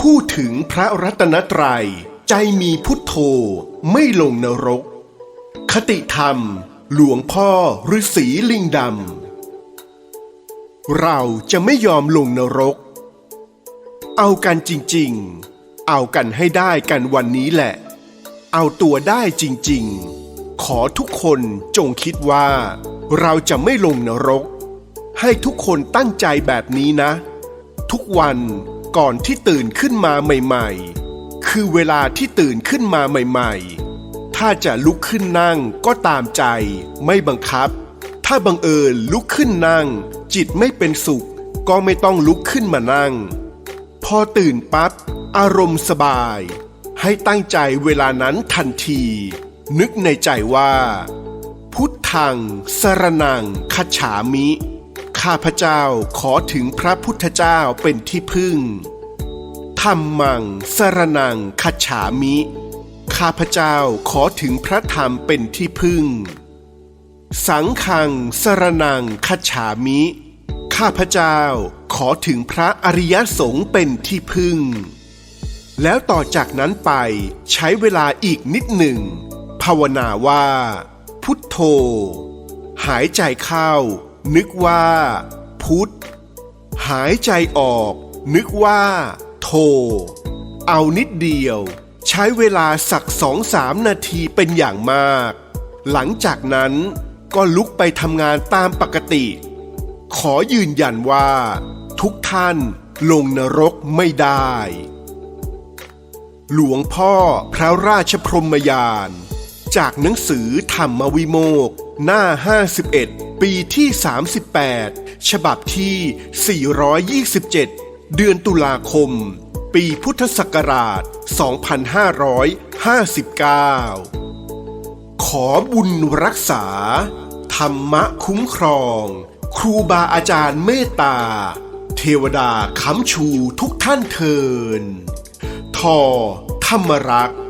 พูดถึงพระรัตนตรัย ใจมีพุทโธไม่ลงนรก คติธรรม หลวงพ่อฤาษีลิงดำ เราจะไม่ยอมลงนรก เอากันจริงๆ เอากันให้ได้กันวันนี้แหละ เอาตัวได้จริงๆ ขอทุกคนจงคิดว่า เราจะไม่ลงนรก ให้ทุกคนตั้งใจแบบนี้นะ ทุกวัน ก่อนที่ตื่นขึ้นมาใหม่ๆ คือเวลาที่ตื่นขึ้นมาใหม่ๆ ถ้าจะลุกขึ้นนั่งก็ตามใจ ไม่บังคับ ถ้าบังเอิญลุกขึ้นนั่ง จิตไม่เป็นสุข ก็ไม่ต้องลุกขึ้นมานั่ง พอตื่นปั๊บอารมณ์สบาย ให้ตั้งใจเวลานั้นทันที นึกในใจว่า พุทธังสรนังคัจฉามิ ข้าพเจ้าขอถึงพระพุทธเจ้าเป็นที่พึ่ง ธรรมังสรนังคัจฉามิ ข้าพเจ้าขอถึงพระธรรมเป็นที่พึ่ง สังฆังสรนังคัจฉามิ ข้าพเจ้าขอถึงพระอริยสงฆ์เป็นที่พึ่ง แล้วต่อจากนั้นไปใช้เวลาอีกนิดหนึ่ง ภาวนาว่า พุทโธ หายใจเข้า นึกว่า พุทธ หายใจออก นึกว่า โท เอานิดเดียว ใช้เวลาสักสองสามนาทีเป็นอย่างมาก หลังจากนั้นก็ลุกไปทำงานตามปกติ ขอยืนยันว่า ทุกท่านลงนรกไม่ได้ หลวงพ่อพระราชพรหมยาน จากหนังสือธรรมวิโมกข์หน้า 51 ปีที่ 38 ฉบับที่ 427 เดือนตุลาคม ปีพุทธศักราช 2559 ขอบุญรักษา ธรรมะคุ้มครอง ครูบาอาจารย์เมตตา เทวดาค้ำชูทุกท่านเทิน ทอธรรมรักษ์